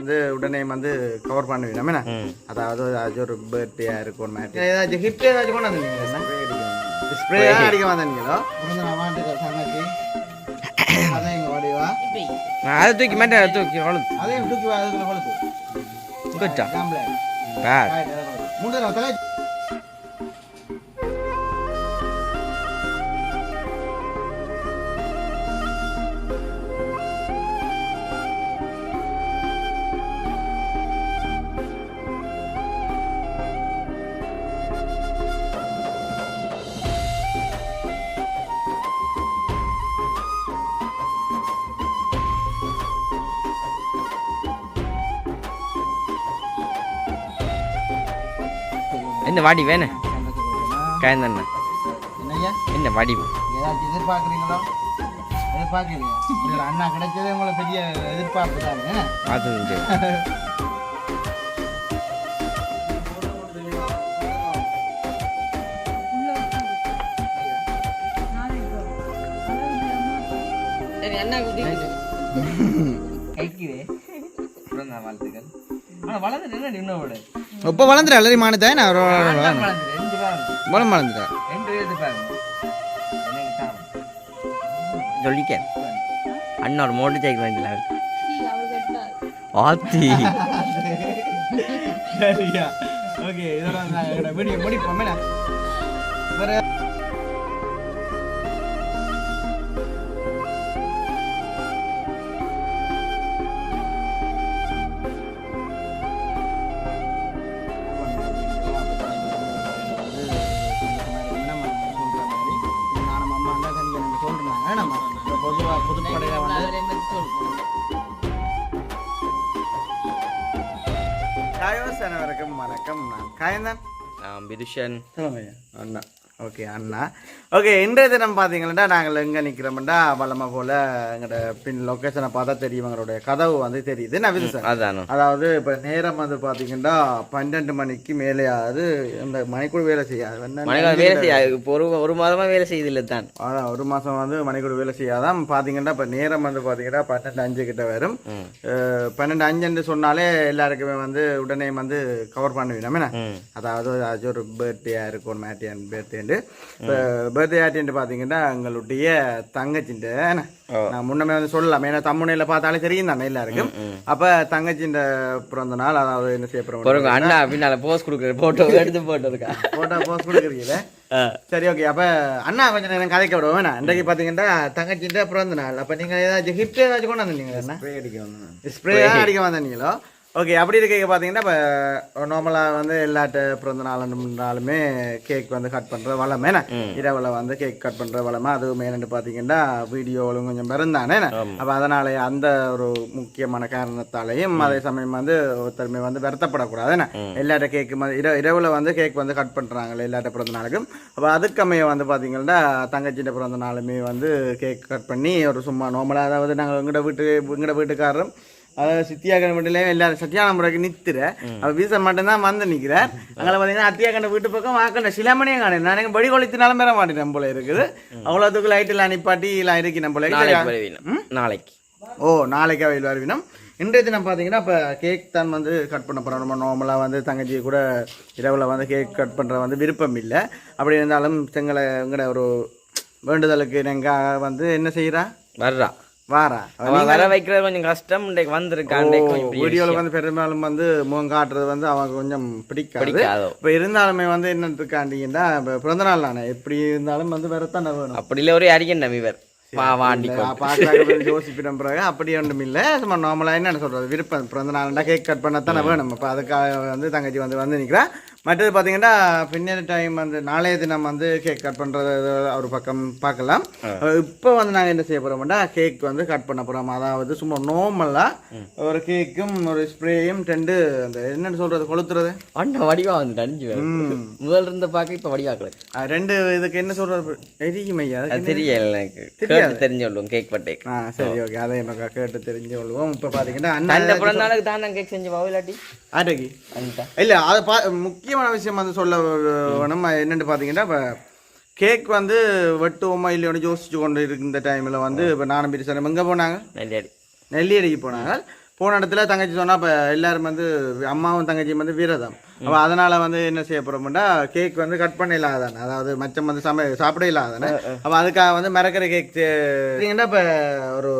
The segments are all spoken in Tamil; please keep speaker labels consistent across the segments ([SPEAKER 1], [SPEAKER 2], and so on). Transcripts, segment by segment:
[SPEAKER 1] வந்து உடனே வந்து கவர் பண்ணுவீங்க. என்ன? அதாவது அது ஒரு பர்த்டே இருக்கும் மேட்ச் ஏதாச்சும் ஹிட் ஏதாச்சும் கொண்டு வந்தீங்க ஸ்ப்ரே அடிக்க வந்தீங்களோ அதே
[SPEAKER 2] தூக்கி மாட்டேன் தூக்கி கொழுத்து
[SPEAKER 1] அதையும் தூக்கி வா, அதுக்குள்ள கொளுத்து
[SPEAKER 2] கொச்சா
[SPEAKER 1] ஜாம்பளை.
[SPEAKER 2] பேட்
[SPEAKER 1] Right, அதை கொளுத்து. மூணு தடவை
[SPEAKER 2] என்ன வாடி வேணும் காயந்தண்ணா. என்ன வாடி
[SPEAKER 1] ஏதாச்சும் எதிர்பார்க்குறீங்களோ? எதிர்பார்க்குறீங்க அண்ணா கிடைச்சதே உங்களுக்கு பெரிய எதிர்பார்ப்பு தானே
[SPEAKER 2] பார்த்து சரி அண்ணா குட்டி. கைக்குதே பிறந்த வாழ்த்துக்கள்.
[SPEAKER 1] இப்போ வளர்ந்துரு எல்லாரி மானத்தை நான் பலம் வளர்ந்துட்டா
[SPEAKER 2] சொல்லிக்க அண்ணா ஒரு மோட்டர் சைக்கிள் வாங்கிக்கலாம் ஆத்தி.
[SPEAKER 1] சரியா. ஓகே இதோட வீடியோ முடிப்போம். வந்து காயோஸ் அனைவருக்கும் வணக்கம் நான் காயந்தன்
[SPEAKER 2] நான் பிதுஷன்
[SPEAKER 1] சொல்லுங்க அண்ணா ஓகே அண்ணா. ஓகே இன்றைய தினம் பார்த்தீங்கன்னா நாங்கள் எங்கே நிற்கிறோம்டா வளமை போல் எங்களோட பின் லொக்கேஷனை பார்த்தா தெரியும் எங்களுடைய கதவு வந்து தெரியுது. நான் சார்
[SPEAKER 2] அதானோ
[SPEAKER 1] அதாவது இப்போ நேரம் வந்து பார்த்தீங்கன்னா பன்னெண்டு மணிக்கு மேலே ஆகுது இந்த மணிக்கூட வேலை செய்யாது.
[SPEAKER 2] வேலை செய்ய இப்போ ஒரு ஒரு மாதமா வேலை செய்யுதில்ல தான்.
[SPEAKER 1] அதான் ஒரு மாதம் வந்து மணிக்கூட வேலை செய்யாதான் பார்த்தீங்கன்னா இப்போ நேரம் வந்து பார்த்தீங்கன்னா பன்னெண்டு அஞ்சு கிட்ட வரும். பன்னெண்டு அஞ்சுன்னு சொன்னாலே எல்லாருக்குமே வந்து உடனே வந்து கவர் பண்ணுவீங்க அதாவது அது ஒரு பர்த்டேயாக இருக்கும் மேட்டியன் பர்த்டேண்டு இப்போ பர்த்டே ஆட்டின்ட்டு பார்த்தீங்கன்னா எங்களுடைய தங்கச்சின்ட்டு? நான் முன்னமே வந்து சொல்லலாம். ஏன்னா தம்முனையில் பார்த்தாலே தெரியும் தானே எல்லாருக்கும். அப்போ தங்கச்சின்ற பிறந்த நாள் அதாவது என்ன செய்ய போகிறோம்
[SPEAKER 2] அண்ணா பின்னால போஸ் கொடுக்குற போட்டோ எடுத்து போட்டோ இருக்கா
[SPEAKER 1] ஃபோட்டோ போஸ்ட் கொடுக்குறீங்களே சரி ஓகே அப்போ அண்ணா கொஞ்சம் நேரம் கதைக்க விடுவோம். வேணா இன்றைக்கு பார்த்தீங்கன்னா தங்கச்சின்ற பிறந்த நாள் அப்போ நீங்கள் ஏதாச்சும் ஹிட் ஏதாச்சும் கொண்டு வந்தீங்களா
[SPEAKER 3] ஸ்ப்ரே அடிக்க வந்தேன்.
[SPEAKER 1] ஸ்ப்ரே அடிக்க வந்தீங்களோ ஓகே அப்படி இருக்க பார்த்தீங்கன்னா இப்போ நார்மலாக வந்து எல்லாட்ட பிறந்த நாளுமே கேக் வந்து கட் பண்ணுற வளம். என்ன இரவில் வந்து கேக் கட் பண்ணுற வளமா. அது மெயின்னு பார்த்தீங்கன்னா வீடியோவிலும் கொஞ்சம் பிறந்தானே அப்போ அதனாலே அந்த ஒரு முக்கியமான காரணத்தாலையும் அதே சமயம் வந்து ஒருத்தருமே வந்து வருத்தப்படக்கூடாது என்ன? எல்லாட்ட கேக்கு இரவு இரவில் வந்து கேக் வந்து கட் பண்ணுறாங்களே எல்லாட்ட பிறந்த நாளுக்கும். அப்போ அதுக்கமைய வந்து பார்த்தீங்கன்னா தங்கச்சிட்ட பிறந்த நாளுமே வந்து கேக் கட் பண்ணி ஒரு சும்மா நார்மலாக அதாவது நாங்கள் எங்கட வீட்டு எங்கட வீட்டுக்காரரும் அதாவது சித்தியாக்கன் வீட்டுல எல்லாரும் சத்தியான முறைக்கு நித்துற அவ வீசன் மட்டும்தான் வந்து நிக்கிறார். அங்கே பார்த்தீங்கன்னா அத்தியாக்கண்ட வீட்டு பக்கம் வாக்கண்ட சிலமணியே காணேன் நான் எங்க படி கொளுத்தினாலும் பெற மாட்டேன் போல இருக்குது. அவ்வளோத்துக்கு லைட் எல்லாம் நிப்பாட்டி எல்லாம் இருக்கு நம்ம போல
[SPEAKER 2] நாளைக்கு
[SPEAKER 1] ஓ நாளைக்கு அவையில் வருவினம் இன்றைய தினம் பார்த்தீங்கன்னா இப்போ கேக் தான் வந்து கட் பண்ண போகிறோம் நம்ம நார்மலாக வந்து தங்கச்சி கூட இரவில் வந்து கேக் கட் பண்ணுற வந்து விருப்பம் இல்லை. அப்படி இருந்தாலும் செங்கலை எங்கட ஒரு வேண்டுதலுக்கு நீங்கள் வந்து என்ன செய்கிறா
[SPEAKER 2] வர்றா.
[SPEAKER 1] வாரா.
[SPEAKER 2] அவன் வர வைக்கிறது கொஞ்சம் கஷ்டம். இன்றைக்கு வந்திருக்கான்
[SPEAKER 1] வீடியோவில் வந்து பெரும்பாலும் வந்து முகம் காட்டுறது வந்து அவங்க கொஞ்சம் பிடிக்காது. இப்போ இருந்தாலுமே வந்து என்னத்துக்காண்டிங்கன்னா இப்போ பிறந்த நாள் தானே. எப்படி இருந்தாலும் வந்து வரத்தானே வேணும்.
[SPEAKER 2] அப்படி இல்லை ஒரு அறிஞன் நம்பிவர்
[SPEAKER 1] யோசிப்பிடம் பிறகு அப்படி ஒன்றும் இல்லை. சும்மா நார்மலாக என்ன சொல்கிறது விருப்பம். பிறந்த நாள்டா கேக் கட் பண்ணத்தானே வேணும். இப்போ அதுக்காக வந்து தங்கச்சி வந்து வந்து நிற்கிறா மற்றது பார்த்தீங்கன்னா பின்னாடி டைம் வந்து நாளைய தினம் வந்து கேக் கட் பண்ணுறது ஒரு பக்கம் பார்க்கலாம். இப்போ வந்து நாங்கள் என்ன செய்ய போகிறோம்னா கேக் வந்து கட் பண்ண போகிறோம் அதாவது சும்மா நார்மலாக ஒரு கேக்கும் ஒரு ஸ்ப்ரேயும் ரெண்டு அந்த என்னன்னு சொல்கிறது கொளுத்துறது?
[SPEAKER 2] அண்ணா வடிவா வந்து அஞ்சு பேர் முதல்ல இருந்த பார்க்க இப்போ வடிவாக்கல
[SPEAKER 1] ரெண்டு இதுக்கு என்ன சொல்கிறது எரியும் ஐயா
[SPEAKER 2] தெரியல எனக்கு தெரிஞ்சு கொள்ளுவோம் கேக் பட்டே.
[SPEAKER 1] ஆ சரி ஓகே. அதை எனக்கு கேட்டு தெரிஞ்சு கொள்வோம் இப்போ பார்த்தீங்கன்னா அண்ணா
[SPEAKER 2] பிறந்த நாளுக்கு தான் நான் கேக் செஞ்சு பாவம் இல்லாட்டி?
[SPEAKER 1] ஆட்டோக்கு இல்லை அதை பா முக்கியமான விஷயம் வந்து சொல்ல வேணும் என்னென்னு பார்த்தீங்கன்னா இப்போ கேக் வந்து வெட்டுவோமா இல்லையோன்னு யோசிச்சு கொண்டு இருந்த டைமில் வந்து இப்போ நானும் பிரிசனம் எங்கே போனாங்க?
[SPEAKER 2] நெல்லியாடி.
[SPEAKER 1] நெல்லியடிக்கு போனாங்க. போன இடத்துல தங்கச்சி சொன்னா இப்போ எல்லாரும் வந்து அம்மாவும் தங்கச்சியும் வந்து விரதம். அப்போ அதனால வந்து என்ன செய்ய போறோம்னா கேக் வந்து கட் பண்ண இல்லாதானே அதாவது மச்சம் வந்து சமை சாப்பிட இல்லாதானே அப்போ அதுக்காக வந்து மறக்கிற கேக் பார்த்தீங்கன்னா இப்போ ஒரு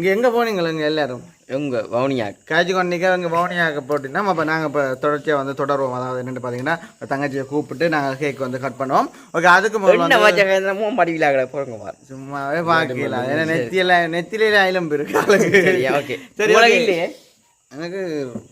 [SPEAKER 1] இங்கே எங்கே போனீங்களா இங்கே எல்லாரும்?
[SPEAKER 2] உங்க வவுனியா
[SPEAKER 1] காய்ச்சி கொண்டிக்க அங்கே பவுனியாக போட்டிங்கன்னா அப்போ நாங்கள் இப்போ தொடர்ச்சியாக வந்து தொடருவோம். அதாவது என்னென்னு பார்த்தீங்கன்னா தங்கச்சியை கூப்பிட்டு நாங்கள் கேக் வந்து கட் பண்ணுவோம். ஓகே அதுக்கு முதல்ல
[SPEAKER 2] போறங்க பாரு.
[SPEAKER 1] சும்மாவே பார்க்கல ஏன்னா நெத்தியில நெத்தியில ஐலம் இருக்கு.
[SPEAKER 2] ஓகே
[SPEAKER 1] சரி.
[SPEAKER 2] இல்லையே?
[SPEAKER 1] எனக்கு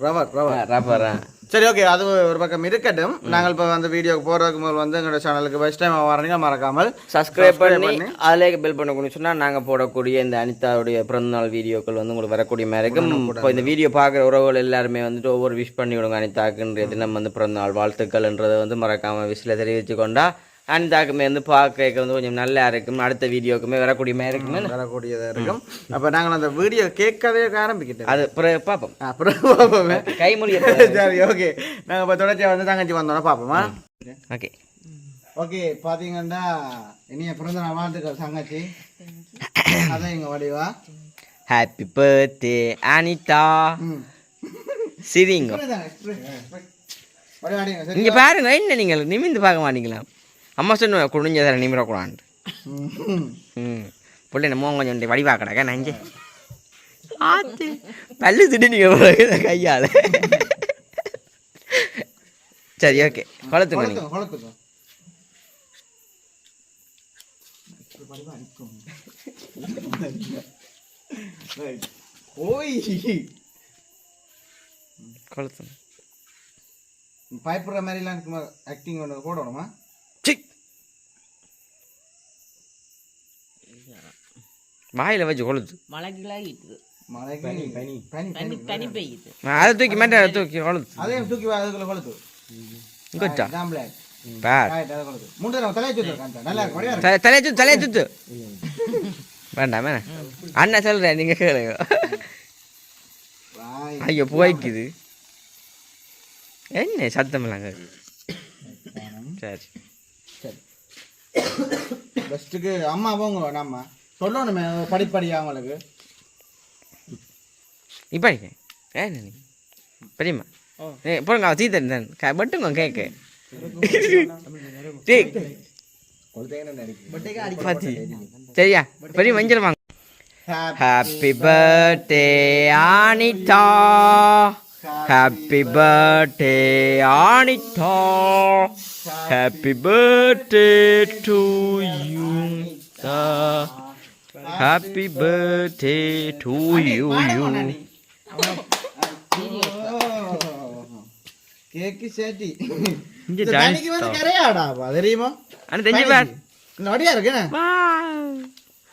[SPEAKER 1] ரவர் ரவர்
[SPEAKER 2] ரப்பரா
[SPEAKER 1] சரி ஓகே அது ஒரு பக்கம் இருக்கட்டும். நாங்கள் இப்போ வந்து வீடியோக்கு போகிறதுக்கு முதல் வந்து எங்களோட சேனலுக்கு ஃபஸ்ட் டைம் வரீங்க மறக்காமல்
[SPEAKER 2] சப்ஸ்கிரைப் பண்ணி அதிலே பெல் பண்ணக்கூடிய சொன்னால் நாங்கள் போடக்கூடிய இந்த அனிதாவுடைய பிறந்தநாள் வீடியோக்கள் வந்து உங்களுக்கு வரக்கூடிய மாதிரி இருக்கும் இப்போ இந்த வீடியோ பார்க்குற உறவுகள் எல்லாருமே வந்துட்டு ஒவ்வொரு விஷ் பண்ணி விடுங்க அனிதாக்குன்ற தினம் வந்து பிறந்தநாள் வாழ்த்துக்கள்ன்றதை வந்து மறக்காமல் விஷயில் தெரிவித்து கொண்டா அனிதாக்குமே வந்து பார்க்க வந்து கொஞ்சம் நல்லா இருக்கும். அடுத்த வீடியோக்குமே வரக்கூடிய மாதிரி இருக்குமே.
[SPEAKER 1] வரக்கூடியதாக இருக்கும். அப்போ நாங்கள் அந்த வீடியோ கேட்கவே ஆரம்பிக்கிட்டோம்
[SPEAKER 2] அது பிறகு பார்ப்போம்.
[SPEAKER 1] அப்புறம் பார்ப்போமே.
[SPEAKER 2] கைமொழியை
[SPEAKER 1] சரி ஓகே. நாங்கள் இப்போ தொடர்ச்சியாக வந்து தங்கச்சி வந்தோன்னா பார்ப்போமா?
[SPEAKER 2] ஓகே.
[SPEAKER 1] ஓகே பார்த்தீங்கன்னா இனிய பிறந்த நாள் வாழ்த்துக்கள் தங்கச்சி. அதான் எங்கள் வடிவா.
[SPEAKER 2] ஹாப்பி பர்த்டே அனிதா சிரிங்க. இங்கே பாருங்க என்ன நீங்கள்? நிமிந்து பார்க்க மாட்டீங்களா? அம்மா சொன்ன குடிஞ்சதை நிமிடக்கூடாது
[SPEAKER 1] ம்.
[SPEAKER 2] பிள்ளை நம்ம கொஞ்சம் வடிவா கிடக்க நஞ்சு ஆத்து பல்லு திடீர்னு கையால் சரி ஓகே கொளத்துங்க
[SPEAKER 1] பயப்படுற மாதிரிலாம் ஆக்டிங் ஒன்று போடணுமா
[SPEAKER 2] வாயில் வச்சு கொளுத்து. அதை தூக்கி மாட்டேன் அதை தூக்கி கொளுத்து.
[SPEAKER 1] அதையும் தூக்கி அதுக்குள்ள கொளுத்து. black.
[SPEAKER 2] பார்.
[SPEAKER 1] அதை தலையை சுத்து
[SPEAKER 2] தலையை சுத்து தலையை சுத்து வேண்டாம் அண்ணா சொல்கிறேன் நீங்கள் கேளுங்க. ஐயோ புகைக்குது. என்ன சத்தம். இல்லைங்க சரி.
[SPEAKER 1] சரி பெஸ்ட்டுக்கு அம்மா போங்க நம்ம. சொல்லணுமே படிப்படியா அவங்களுக்கு
[SPEAKER 2] இப்போ ஏன் பெரியம்மா. ஏ போடுங்க அவள் தீ தரேன் க பட்டுங்க கேக்கு. சரியா? பெரிய மஞ்சள் வாங்க. Happy birthday Anitha happy birthday Anitha happy birthday to you happy birthday to you you
[SPEAKER 1] தெரியுமா?
[SPEAKER 2] அண்ணா தெரிஞ்சு பார்.
[SPEAKER 1] இந்த வடியா இருக்குண்ணே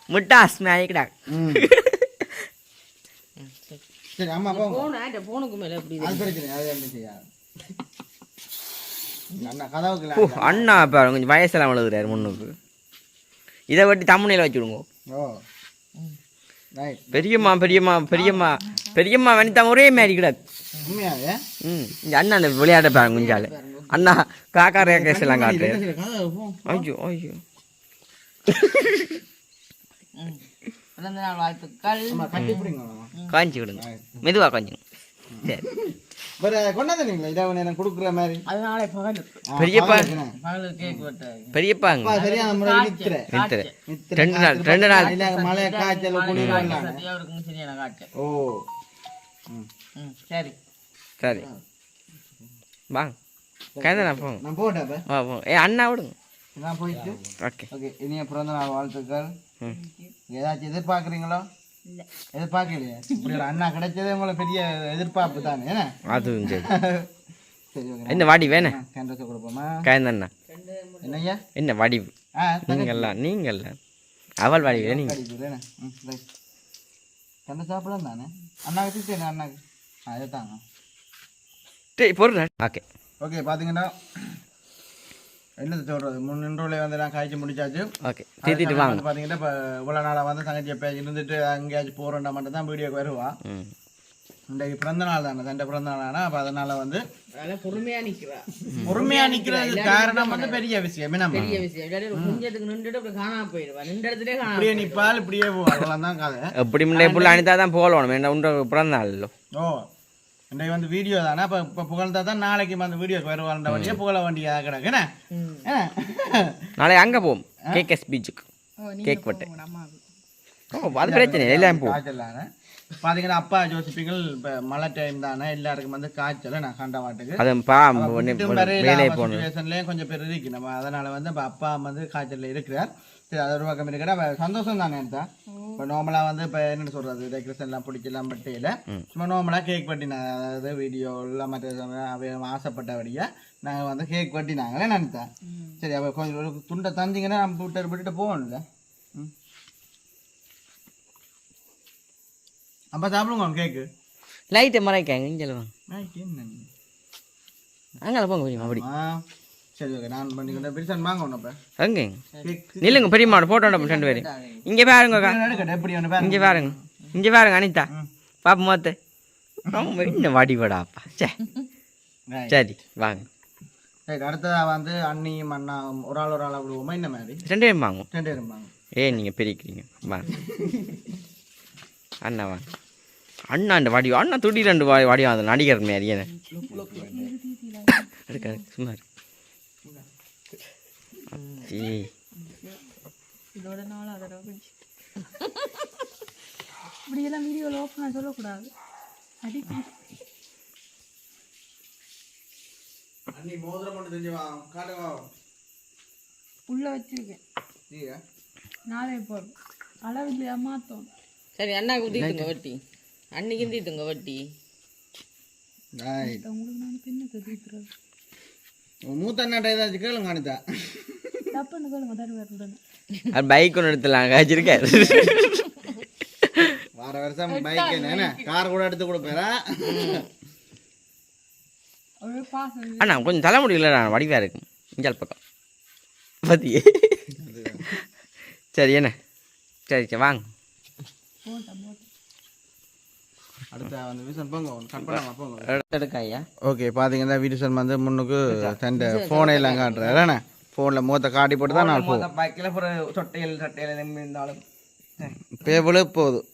[SPEAKER 2] முட்டாஸ் நாய்க்கடா
[SPEAKER 1] ம். சரி அம்மா போங்க.
[SPEAKER 3] போன ஆட்ட போனுக்கு மேல எப்படி
[SPEAKER 1] அது பிரச்சனை அது என்ன செய்யாது. அண்ணா கதவுக்கு
[SPEAKER 2] ஓ அண்ணா பாரு கொஞ்சம் வயசெல்லாம் வளர்க்குறாரு முன்னுக்கு. இதை வட்டி தமிழில் வச்சுடுங்க
[SPEAKER 1] ஓ.
[SPEAKER 2] பெரியம்மா பெரியம்மா பெரியம்மா. பெரியம்மா வனிதா ஒரே மாதிரி கிடாது
[SPEAKER 1] உண்மையாவே?
[SPEAKER 2] ம். இந்த அண்ணா அந்த விளையாட பாருங்க குஞ்சால. அண்ணா காக்கா ரேகேஸ் எல்லாம்
[SPEAKER 1] போ.
[SPEAKER 2] ஐயோ ஐயோ.
[SPEAKER 1] கட்டி.
[SPEAKER 2] காஞ்சி விடுங்க. மெதுவா காஞ்சுங்க சரி.
[SPEAKER 1] வேற கொண்டாந்தீங்களா இதை எனக்கு கொடுக்குற மாதிரி?
[SPEAKER 3] அதனால பகலுக்கு
[SPEAKER 2] பெரியப்பா. பெரியப்பாங்க.
[SPEAKER 1] சரியான நித்திர நித்திர
[SPEAKER 2] ரெண்டு நாள் ரெண்டு நாள்.
[SPEAKER 1] இல்ல மழை காய்ச்சல் குளிர் வரலாம்
[SPEAKER 3] அவருக்கு சரியான காய்ச்சல்.
[SPEAKER 1] ஓ.
[SPEAKER 3] சரி.
[SPEAKER 2] சரி. வாங்க கந்தனா போங்க
[SPEAKER 1] நான் போட்டேன் அப்ப?
[SPEAKER 2] வா போ. ஏ அண்ணா விடுங்க.
[SPEAKER 1] நான் போயிட்டு.
[SPEAKER 2] ஓகே.
[SPEAKER 1] ஓகே இனிய பிறந்த நாள் வாழ்த்துக்கள் ஏதாச்சும் எதிர்பார்க்குறீங்களோ? எதிர்பார்க்கலையே இப்படி ஒரு அண்ணா கிடைச்சதே உங்களுக்கு பெரிய எதிர்பார்ப்பு தானே என்ன?
[SPEAKER 2] அதுவும் சரி. என்ன வாடி வேணே?
[SPEAKER 1] கேண்டஸ் கொடுப்போமா?
[SPEAKER 2] கயந்தண்ணா
[SPEAKER 1] என்னய்யா?
[SPEAKER 2] என்ன வடி?
[SPEAKER 1] ஆ
[SPEAKER 2] நீங்கள்லாம் நீங்கள்ல அவள் வாடி நீங்க.
[SPEAKER 1] கடிக்குது என்ன ம் ரைட். கண்ட சாப்பிடலாம் தானே? அண்ணாக்கு? சரி அண்ணாக்கு இதை தாங்க
[SPEAKER 2] ஓகே.
[SPEAKER 1] ஓகே பார்த்தீங்கன்னா என்னது சொல்கிறது முன்னின்றோலே வந்து நான் காய்ச்சி முடிச்சாச்சு.
[SPEAKER 2] ஓகே தீத்திட்டு வாங்க.
[SPEAKER 1] பார்த்தீங்கன்னா இப்போ இவ்வளோ நாளாக வந்து தங்கச்சி எப்போ இருந்துட்டு அங்கேயாச்சும் போகிறோம்னா மட்டும் தான் வீடியோக்கு வருவா. இன்றைக்கு பிறந்த நாள் தானே தண்டை பிறந்த நாள் தானே அப்போ அதனால வந்து
[SPEAKER 3] பொறுமையா நிக்கிறா.
[SPEAKER 1] பொறுமையா நிக்கிறதுக்கு காரணம் வந்து பெரிய விஷயம். நம்ம
[SPEAKER 3] பெரிய விஷயம். கொஞ்சத்துக்கு நின்றுட்டு அப்படி காணாம போயிடுவா. நின்ற இடத்துலயே காணாம
[SPEAKER 1] இப்படியே நிப்பால் இப்படியே போவாங்களாம் தான் கதை.
[SPEAKER 2] எப்படி முன்னே புள்ள அனிதா தான் போகணும். என்ன உண்ட பிறந்த நாள்
[SPEAKER 1] ஓ இன்றைக்கு வந்து வீடியோ தானே? அப்போ இப்போ புகழ்ந்தா தான் நாளைக்கு வந்து வீடியோக்கு வருவாண்ட வழியே புகழ வேண்டியதாக கிடக்கு. என்ன?
[SPEAKER 2] நாளை அங்கே போவோம். கேகேஎஸ் பீச்சுக்கு கேக். வெட்டு. ஓ அது பிரச்சனை இல்லை, எல்லாம்
[SPEAKER 1] தானே? பார்த்தீங்கன்னா அப்பா ஜோசிப்பிங்கள் இப்போ மழை டைம் தானே எல்லாருக்கும் வந்து காய்ச்சல். நான் கண்ட மாட்டுக்கு
[SPEAKER 2] அது
[SPEAKER 1] கொஞ்சம் பேர் இருக்கு நம்ம அதனால வந்து இப்போ அப்பா வந்து காய்ச்சல்ல இருக்கிறார். சரி அது ஒரு பக்கம் இருக்கிற சந்தோஷம் தானே இருந்தா இப்போ நார்மலாக வந்து இப்போ என்னென்னு சொல்றது? டெக்கரேஷன் எல்லாம் பிடிக்கலாம் பட்டையில சும்மா நார்மலாக கேக் வெட்டினாங்க அதாவது வீடியோ எல்லாம் மற்ற சமயம் அவ ஆசைப்பட்டபடியா நாங்கள் வந்து கேக் வெட்டினாங்களே நினைத்தேன். சரி அவ கொஞ்சம் துண்டை தந்தீங்கன்னா நம்ம விட்டு விட்டுட்டு போகணும்ல. ம். அப்போ சாப்பிடுங்க கேக்கு
[SPEAKER 2] லைட்டை மறைக்காங்க இங்கே வாங்க
[SPEAKER 1] என்ன
[SPEAKER 2] அங்கே போங்க அப்படி.
[SPEAKER 1] சரி ஓகே நான் பண்ணிக்கிட்டேன் பிரிசன் வாங்க ஒன்று அப்போ.
[SPEAKER 2] அங்கே
[SPEAKER 1] கேக்
[SPEAKER 2] நில்லுங்க பெரியம்மா ஃபோட்டோ ரெண்டு பேரும் இங்கே பாருங்க இங்கே பாருங்க. இங்கே பாருங்க அனிதா. பாப்பா மோத்து ரொம்ப இன்னும் வாடிபடாப்பா சே. சரி வாங்க.
[SPEAKER 1] சரி அடுத்ததா வந்து அண்ணியும் அண்ணா ஒரு ஆள் ஒரு ஆளாக விடுவோமா இந்த மாதிரி?
[SPEAKER 2] ரெண்டு பேரும் வாங்க.
[SPEAKER 1] ரெண்டு பேரும் வாங்க.
[SPEAKER 2] ஏன் நீங்கள் பெருக்கிறீங்க. வாங்க அண்ணா வாங்க அண்ணா இந்த வாடி அண்ணா துடி ரெண்டு வாடி வாடி அந்த நடிகர் மாரி என்ன? சும்மா இரு.
[SPEAKER 4] இதோட நாள் அதோட இப்படியெல்லாம் வீடியோவில் ஓப்பனாக சொல்லக்கூடாது. அடிக்கடி.
[SPEAKER 1] அண்ணி மோதிரம் மட்டும் செஞ்சு வா. காட்டுங்க
[SPEAKER 4] உள்ள வச்சிருக்கேன்.
[SPEAKER 1] சரியா
[SPEAKER 4] நாளை போதும். அளவில்லையா மாற்றோம்
[SPEAKER 3] சரி அண்ணா குத்திட்டுங்க வட்டி. அன்னைக்கு தீத்துங்க வட்டி.
[SPEAKER 4] உங்களுக்கு நான் தீர்த்துறது
[SPEAKER 1] மூத்த அண்ணாட்ட ஏதாச்சும் கேளுங்க அனிதா.
[SPEAKER 4] தப்புன்னு
[SPEAKER 2] பைக் ஒன்று எடுத்துலாம் வச்சிருக்காரு
[SPEAKER 1] வார வருஷம் பைக் என்ன கார் கூட எடுத்து கொடுப்பேரா?
[SPEAKER 2] அண்ணா கொஞ்சம் தலைமுடி இல்லை நான் வடிவாக இருக்கும் இஞ்சால் பக்கம். பத்தியே. சரி என்ன? சரி சரி வாங்க
[SPEAKER 4] போட்டேன் போட்டேன்
[SPEAKER 1] அடுத்த வந்து விசன் போங்க கட் பண்ணாம போங்க
[SPEAKER 2] எடுக்க ஐயா
[SPEAKER 1] ஓகே பார்த்தீங்கன்னா வீடியோசன் வந்து முன்னுக்கு தண்டை ஃபோனை எல்லாம் காட்டுறாரு. என்ன ஃபோனில் மூத்த காட்டி போட்டு தான் நான் போவோம்
[SPEAKER 2] பைக்கில் ஒரு சொட்டையில் சொட்டையில் இருந்தாலும்.
[SPEAKER 1] பேபிள் போதும்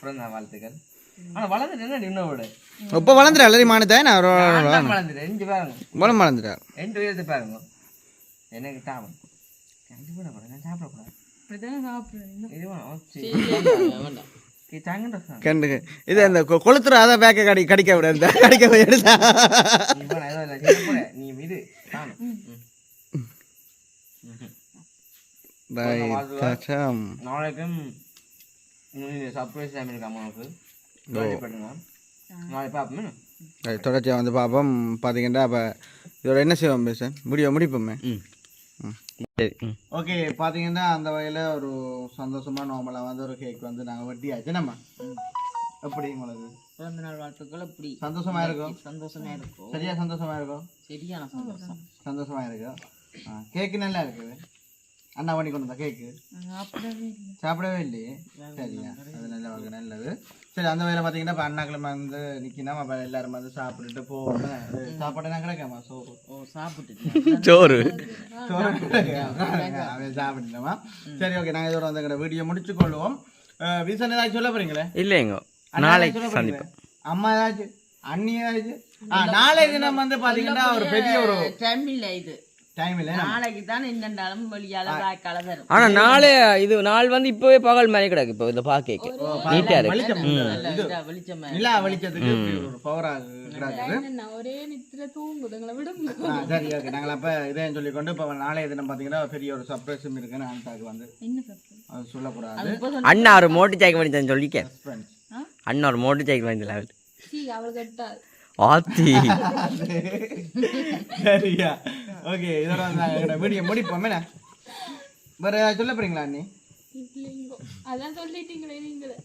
[SPEAKER 2] பிறந்த வாழ்த்துக்கள். விடு?
[SPEAKER 1] இப்போ வளர்ந்துட்டு
[SPEAKER 2] பாருங்க.
[SPEAKER 1] பலம் வளர்ந்துட்டார்
[SPEAKER 2] பாருங்க. எனக்கு நான் சாப்பிடக்கூடாது இது
[SPEAKER 1] அந்த கொளுத்துற அதை பேக்க கடி கடிக்க விட இந்த கடிக்க எடுத்தா
[SPEAKER 2] நீ இது நாளைக்கும் சர்ப்ரைஸ் டைம் இருக்கு அம்மாவுக்கு நாளைக்கு பார்ப்போம்
[SPEAKER 1] தொடர்ச்சியா வந்து பார்ப்போம் பார்த்தீங்கன்னா அப்போ இதோட என்ன செய்வோம் பேச முடியும் முடிப்போமே ஓகே பார்த்தீங்கன்னா அந்த வகையில் ஒரு சந்தோஷமா நார்மலாக வந்து ஒரு கேக் வந்து நாங்கள் வெட்டியாச்சு. நம்ம எப்படி உங்களுக்கு?
[SPEAKER 3] பிறந்த நாள் வாழ்த்துக்கள் அப்படி.
[SPEAKER 1] சந்தோஷமா இருக்கும்
[SPEAKER 3] சந்தோஷமா இருக்கும்
[SPEAKER 1] சரியா சந்தோஷமா இருக்கும்
[SPEAKER 3] சரியான சந்தோஷம்.
[SPEAKER 1] சந்தோஷமா இருக்கும் ஆ கேக்கு நல்லா இருக்குது அண்ணா பண்ணி கொண்டு வந்தா கேக்கு
[SPEAKER 4] சாப்பிடவே இல்லை.
[SPEAKER 1] சாப்பிடவே இல்லையே? சரியா அது நல்ல வகை நல்லது. சரி அந்த வேலை பார்த்தீங்கன்னா இப்போ அண்ணாக்கிழமை வந்து நிற்கினா அப்போ எல்லாரும் வந்து சாப்பிட்டுட்டு போவோம் சாப்பாடு நான் கிடைக்காமா? சோறு.
[SPEAKER 3] ஓ சாப்பிட்டுட்டு.
[SPEAKER 2] சோறு.
[SPEAKER 1] சோறு அவன் சாப்பிட்டுலாமா சரி ஓகே நாங்கள் இதோட வந்து எங்களோட வீடியோ முடிச்சு கொள்வோம் வீசன் ஏதாச்சும் சொல்ல போறீங்களே?
[SPEAKER 2] இல்லைங்க நாளைக்கு சந்திப்போம்?
[SPEAKER 1] அம்மா ஏதாச்சும்? அண்ணி ஏதாச்சும்? ஆ நாளை தினம் வந்து பார்த்தீங்கன்னா ஒரு பெரிய ஒரு
[SPEAKER 3] டைம் இல்லை இது. நாளைக்கு தான் வழியால தரும்
[SPEAKER 2] ஆனா நாளே இது நாள் வந்து இப்பவே பகல் மாதிரி கிடக்கு இப்போ இந்த பாக்கேக்கு நீட்டா இருக்கு.
[SPEAKER 3] இதா
[SPEAKER 1] நிலா வெளிச்சத்துக்கு ஒரு
[SPEAKER 4] நித்திர தூங்குதுங்களை விடுங்க
[SPEAKER 1] சரி ஓகே நாங்கள் அப்போ இதே சொல்லிக்கொண்டு இப்போ நாளைய தினம் பார்த்தீங்கன்னா பெரிய ஒரு சர்ப்ரைஸும் இருக்குன்னு ஆண்டாக்கு வந்து அது சொல்லக்கூடாது.
[SPEAKER 2] அண்ணா ஒரு மோட்டர் சைக்கிள் தரேன் சொல்லிக்க. அண்ணா ஒரு மோட்டர் சைக்கிள் வாங்கி
[SPEAKER 4] அவள்
[SPEAKER 2] ஆத்தி.
[SPEAKER 1] சரியா. ஓகே இதோட வந்து எங்களோட வீடியோ முடிப்போம். என்ன? வேறு ஏதாவது சொல்ல போறீங்களா அண்ணி?
[SPEAKER 4] அதான் சொல்லிட்டீங்களே நீங்களே.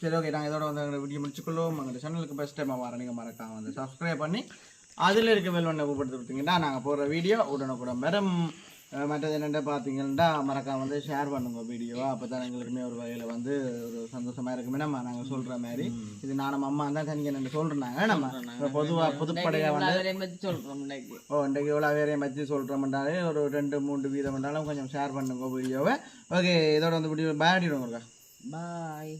[SPEAKER 1] சரி ஓகே நாங்கள் இதோட வந்து எங்களோட வீடியோ முடிச்சுக்கொள்வோம். எங்களோட சேனலுக்கு ஃபஸ்ட் டைமாக வர நீங்கள் மறக்காம வந்து சப்ஸ்கிரைப் பண்ணி அதில் இருக்க வெல் ஒன்றை கூப்பிட்டு கொடுத்தீங்கன்னா நாங்கள் போடுற வீடியோ உடனுக்குடன் வரும். மற்றது என்னென்ன பார்த்தீங்கன்னா மறக்காம வந்து ஷேர் பண்ணுங்க வீடியோ அப்போ தான் எங்களுக்குமே ஒரு வகையில் வந்து ஒரு சந்தோஷமா இருக்குமே நம்ம. நாங்கள் சொல்கிற மாதிரி. இது நானும் அம்மா தான் தனியாக நின்று சொல்கிறாங்க நம்ம பொதுவாக பொதுப்படையாக வந்து
[SPEAKER 3] சொல்கிறோம்
[SPEAKER 1] ஓ இன்றைக்கு எவ்வளோ வேறையை வச்சு சொல்கிறோம்ன்றாலே ஒரு ரெண்டு மூன்று வீதம் பண்ணாலும் கொஞ்சம் ஷேர் பண்ணுங்க வீடியோவை ஓகே இதோட வந்து வீடியோ பேடிடுவோம் இருக்கா
[SPEAKER 3] பாய்